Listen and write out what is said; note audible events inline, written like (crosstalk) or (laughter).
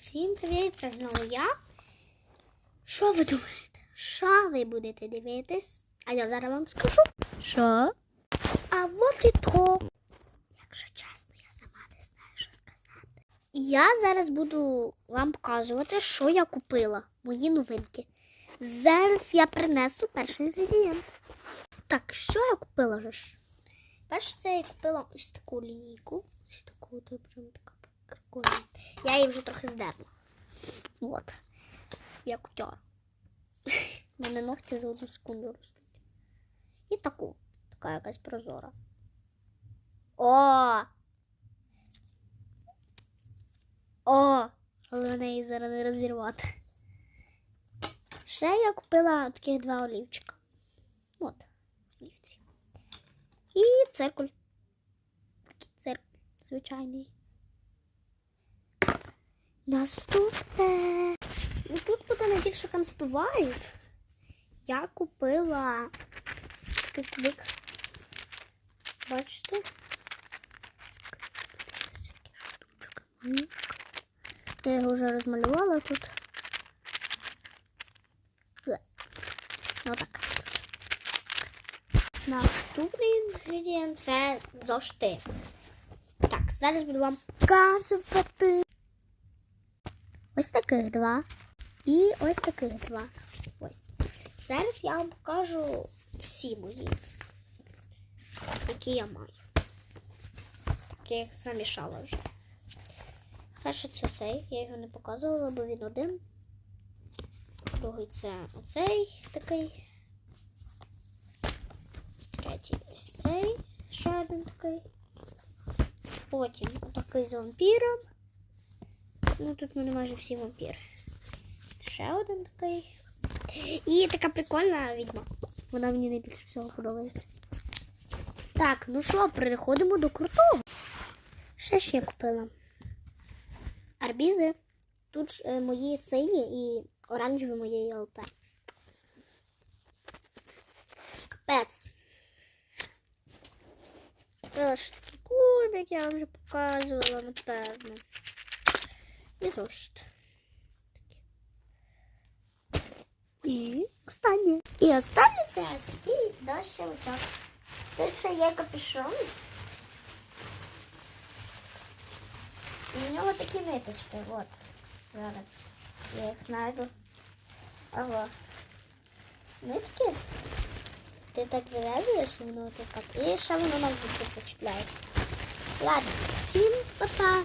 Всім привіт, це знову я. Що ви думаєте? Що ви будете дивитись? А я зараз вам скажу. Що? А от і то. Якщо чесно, я сама не знаю, що сказати. Я зараз буду вам показувати, що я купила. Мої новинки. Зараз я принесу перший інгредієнт. Так, що я купила? Перше, це я купила ось таку лінійку. Ось таку, прям така прикольна. Я її вже трохи здерла. От. Як утяр. (laughs) У мене ногті за одну секунду ростуть. І таку. Така якась прозора. О! О! Головне її зараз не розірвати. Ще я купила таких два олівчика. От, олівці. І циркуль. Такий циркуль звичайний. Наступне. Ну, тут буде найбільше канцтоварів. Я купила такий? Всякі штучки. Я його вже розмалювала тут. Е. Отак. Наступний інгредієнт це зошти. Так, зараз буду вам показувати. Ось таких два. І ось таких два. Ось. Зараз я вам покажу всі мої, які я маю. Так, я їх замішала вже. Перше це цей, я його не показувала, бо він один. Другий це оцей такий. Третій ось цей, ще один такий. Потім отакий з вампіром. Ну, тут мене майже всі вампіри. Ще один такий. І така прикольна відьма. Вона мені найбільше всього подобається. Так, ну що, переходимо до крутого. Ще що я купила. Арбізи. Тут ж, е, мої сині і оранжеві моєї ЛП. Капець. Теж такий кубик, я вже показувала, напевно. І зошит. І останнє. І останнє це ось такий дощовичок. Тут ще є капюшон. І в нього такі ниточки. От. Зараз. Я їх знайду. Ага. Нитки. Ти так зав'язуєш і воно так. І ще воно на вуці зачіпляється. Ладно, всім па-па.